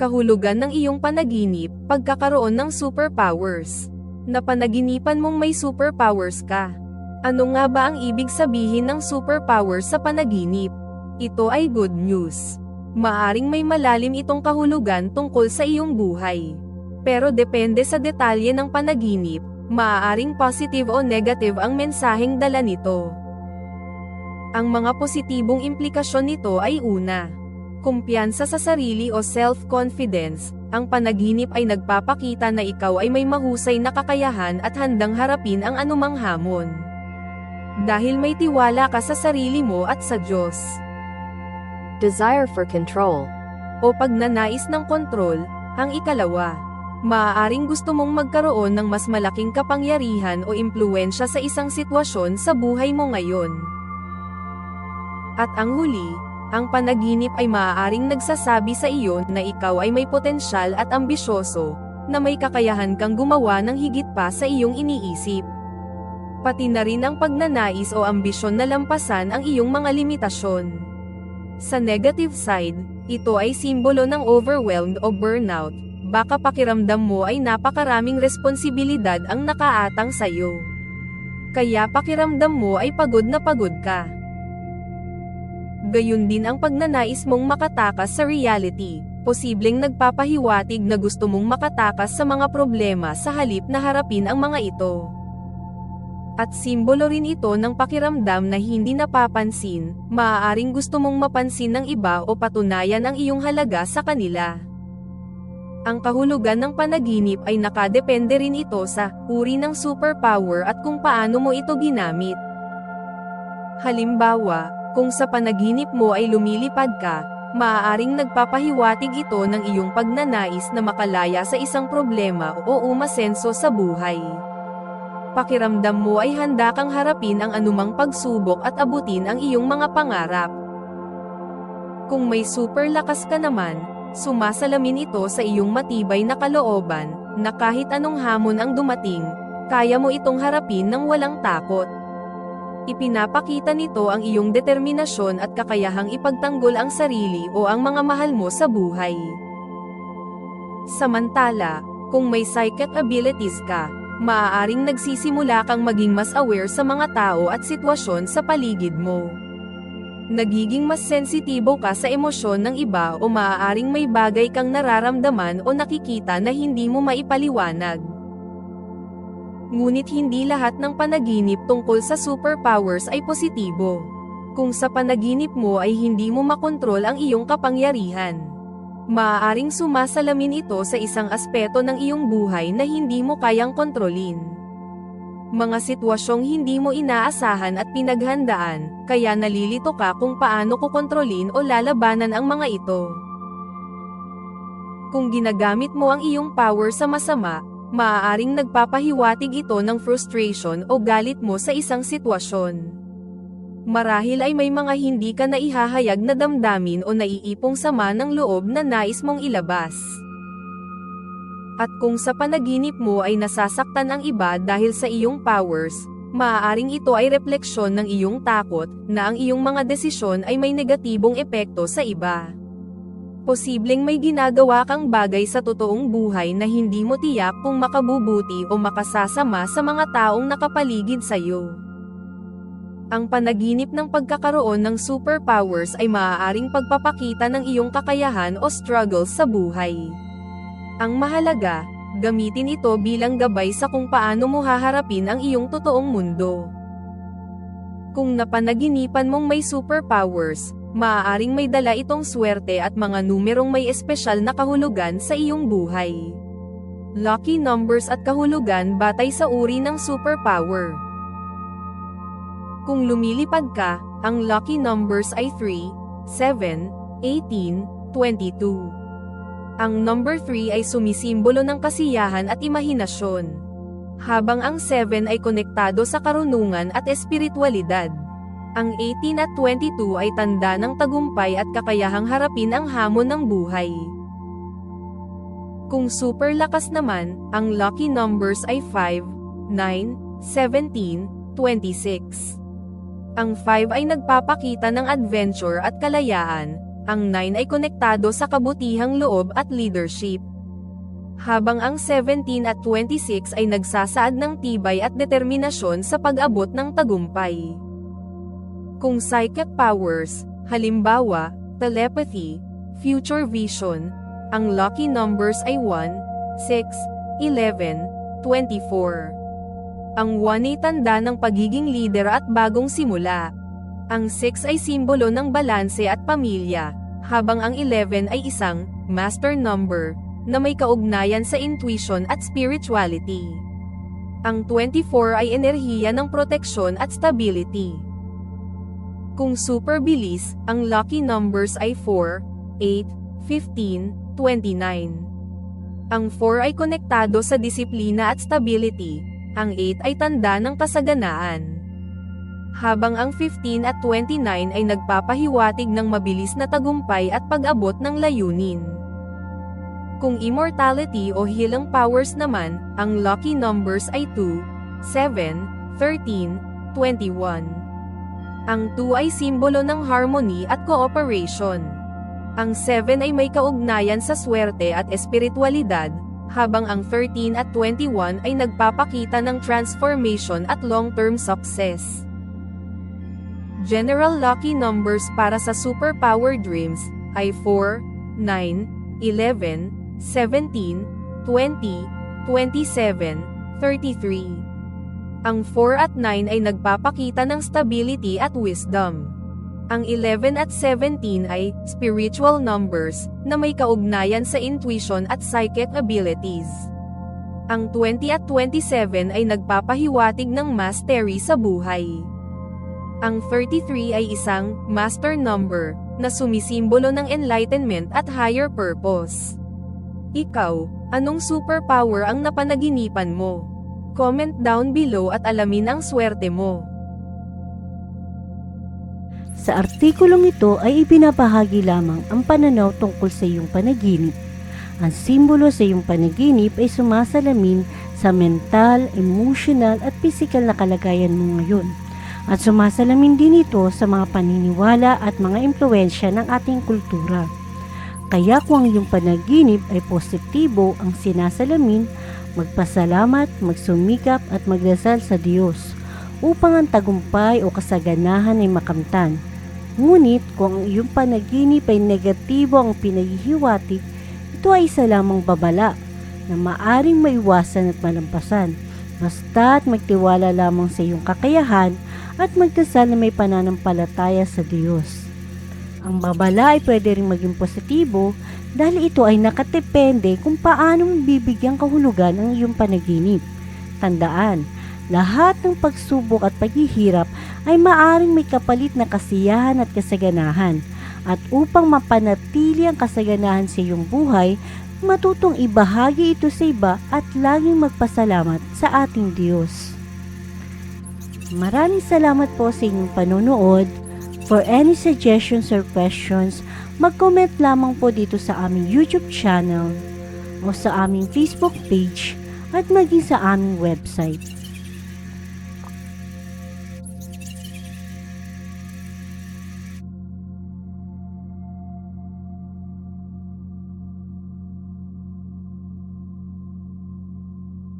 Kahulugan ng iyong panaginip, pagkakaroon ng superpowers. Napanaginipan mong may superpowers ka. Ano nga ba ang ibig sabihin ng superpowers sa panaginip? Ito ay good news. Maaring may malalim itong kahulugan tungkol sa iyong buhay. Pero depende sa detalye ng panaginip, maaaring positive o negative ang mensaheng dala nito. Ang mga positibong implikasyon nito ay una, kumpiyansa sa sarili o self-confidence, ang panaginip ay nagpapakita na ikaw ay may mahusay na kakayahan at handang harapin ang anumang hamon. Dahil may tiwala ka sa sarili mo at sa Diyos. Desire for control. O pagnanais ng kontrol, ang ikalawa. Maaaring gusto mong magkaroon ng mas malaking kapangyarihan o impluensya sa isang sitwasyon sa buhay mo ngayon. At ang huli, ang panaginip ay maaaring nagsasabi sa iyo na ikaw ay may potensyal at ambisyoso, na may kakayahan kang gumawa ng higit pa sa iyong iniisip. Pati na rin ang pagnanais o ambisyon na lampasan ang iyong mga limitasyon. Sa negative side, ito ay simbolo ng overwhelmed o burnout, baka pakiramdam mo ay napakaraming responsibilidad ang nakaatang sayo. Kaya pakiramdam mo ay pagod na pagod ka. Gayun din ang pagnanais mong makatakas sa reality, posibleng nagpapahiwatig na gusto mong makatakas sa mga problema sa halip na harapin ang mga ito. At simbolo rin ito ng pakiramdam na hindi napapansin, maaaring gusto mong mapansin ng iba o patunayan ang iyong halaga sa kanila. Ang kahulugan ng panaginip ay nakadepende rin ito sa uri ng superpower at kung paano mo ito ginamit. Halimbawa, kung sa panaginip mo ay lumilipad ka, maaaring nagpapahiwatig ito ng iyong pagnanais na makalaya sa isang problema o umasenso sa buhay. Pakiramdam mo ay handa kang harapin ang anumang pagsubok at abutin ang iyong mga pangarap. Kung may super lakas ka naman, sumasalamin ito sa iyong matibay na kalooban, na kahit anong hamon ang dumating, kaya mo itong harapin ng walang takot. Ipinapakita nito ang iyong determinasyon at kakayahang ipagtanggol ang sarili o ang mga mahal mo sa buhay. Samantala, kung may psychic abilities ka, maaaring nagsisimula kang maging mas aware sa mga tao at sitwasyon sa paligid mo. Nagiging mas sensitibo ka sa emosyon ng iba o maaaring may bagay kang nararamdaman o nakikita na hindi mo maipaliwanag. Ngunit hindi lahat ng panaginip tungkol sa superpowers ay positibo. Kung sa panaginip mo ay hindi mo makontrol ang iyong kapangyarihan, maaaring sumasalamin ito sa isang aspeto ng iyong buhay na hindi mo kayang kontrolin. Mga sitwasyong hindi mo inaasahan at pinaghandaan, kaya nalilito ka kung paano ko kontrolin o lalabanan ang mga ito. Kung ginagamit mo ang iyong power sa masama, maaaring nagpapahiwatig ito ng frustration o galit mo sa isang sitwasyon. Marahil ay may mga hindi ka naihahayag na damdamin o naiipong sama ng loob na nais mong ilabas. At kung sa panaginip mo ay nasasaktan ang iba dahil sa iyong powers, maaaring ito ay refleksyon ng iyong takot na ang iyong mga desisyon ay may negatibong epekto sa iba. Posibleng may ginagawa kang bagay sa totoong buhay na hindi mo tiyak kung makabubuti o makasasama sa mga taong nakapaligid sa iyo. Ang panaginip ng pagkakaroon ng superpowers ay maaaring pagpapakita ng iyong kakayahan o struggles sa buhay. Ang mahalaga, gamitin ito bilang gabay sa kung paano mo haharapin ang iyong totoong mundo. Kung napanaginipan mong may superpowers, maaaring may dala itong swerte at mga numerong may espesyal na kahulugan sa iyong buhay. Lucky numbers at kahulugan batay sa uri ng superpower. Kung lumilipad ka, ang lucky numbers ay 3, 7, 18, 22. Ang number 3 ay sumisimbolo ng kasiyahan at imahinasyon. Habang ang 7 ay konektado sa karunungan at espiritualidad. Ang 18 at 22 ay tanda ng tagumpay at kakayahang harapin ang hamon ng buhay. Kung super lakas naman, ang lucky numbers ay 5, 9, 17, 26. Ang 5 ay nagpapakita ng adventure at kalayaan, ang 9 ay konektado sa kabutihang loob at leadership. Habang ang 17 at 26 ay nagsasaad ng tibay at determinasyon sa pag-abot ng tagumpay. Kung psychic powers, halimbawa, telepathy, future vision, ang lucky numbers ay 1, 6, 11, 24. Ang 1 ay tanda ng pagiging leader at bagong simula. Ang 6 ay simbolo ng balanse at pamilya, habang ang 11 ay isang master number na may kaugnayan sa intuition at spirituality. Ang 24 ay enerhiya ng proteksyon at stability. Kung super bilis, ang lucky numbers ay 4, 8, 15, 29. Ang 4 ay konektado sa disiplina at stability, ang 8 ay tanda ng kasaganaan. Habang ang 15 at 29 ay nagpapahiwatig ng mabilis na tagumpay at pag-abot ng layunin. Kung immortality o healing powers naman, ang lucky numbers ay 2, 7, 13, 21. Ang 2 ay simbolo ng harmony at cooperation. Ang 7 ay may kaugnayan sa swerte at espiritualidad, habang ang 13 at 21 ay nagpapakita ng transformation at long-term success. General lucky numbers para sa superpower dreams ay 4, 9, 11, 17, 20, 27, 33. Ang 4 at 9 ay nagpapakita ng stability at wisdom. Ang 11 at 17 ay spiritual numbers na may kaugnayan sa intuition at psychic abilities. Ang 20 at 27 ay nagpapahiwatig ng mastery sa buhay. Ang 33 ay isang master number na sumisimbolo ng enlightenment at higher purpose. Ikaw, anong superpower ang napanaginipan mo? Comment down below at alamin ang swerte mo. Sa artikulong ito ay ibinabahagi lamang ang pananaw tungkol sa iyong panaginip. Ang simbolo sa iyong panaginip ay sumasalamin sa mental, emotional at physical na kalagayan mo ngayon. At sumasalamin din ito sa mga paniniwala at mga impluensya ng ating kultura. Kaya kung ang iyong panaginip ay positibo ang sinasalamin, magpasalamat, magsumikap at magdasal sa Diyos upang ang tagumpay o kasaganahan ay makamtan. Ngunit kung ang iyong panaginip ay negatibo ang pinaghihiwatig, ito ay isa lamang babala na maaring maiwasan at malampasan. Basta't magtiwala lamang sa iyong kakayahan at magdasal na may pananampalataya sa Diyos. Ang babala ay pwede rin maging positibo dahil ito ay nakatepende kung paano mo bibigyang kahulugan ang iyong panaginip. Tandaan, lahat ng pagsubok at paghihirap ay maaring may kapalit na kasiyahan at kasaganahan. At upang mapanatili ang kasaganahan sa iyong buhay, matutong ibahagi ito sa iba at laging magpasalamat sa ating Diyos. Maraming salamat po sa inyong panonood. For any suggestions or questions, mag-comment lamang po dito sa aming YouTube channel o sa aming Facebook page at maging sa aming website.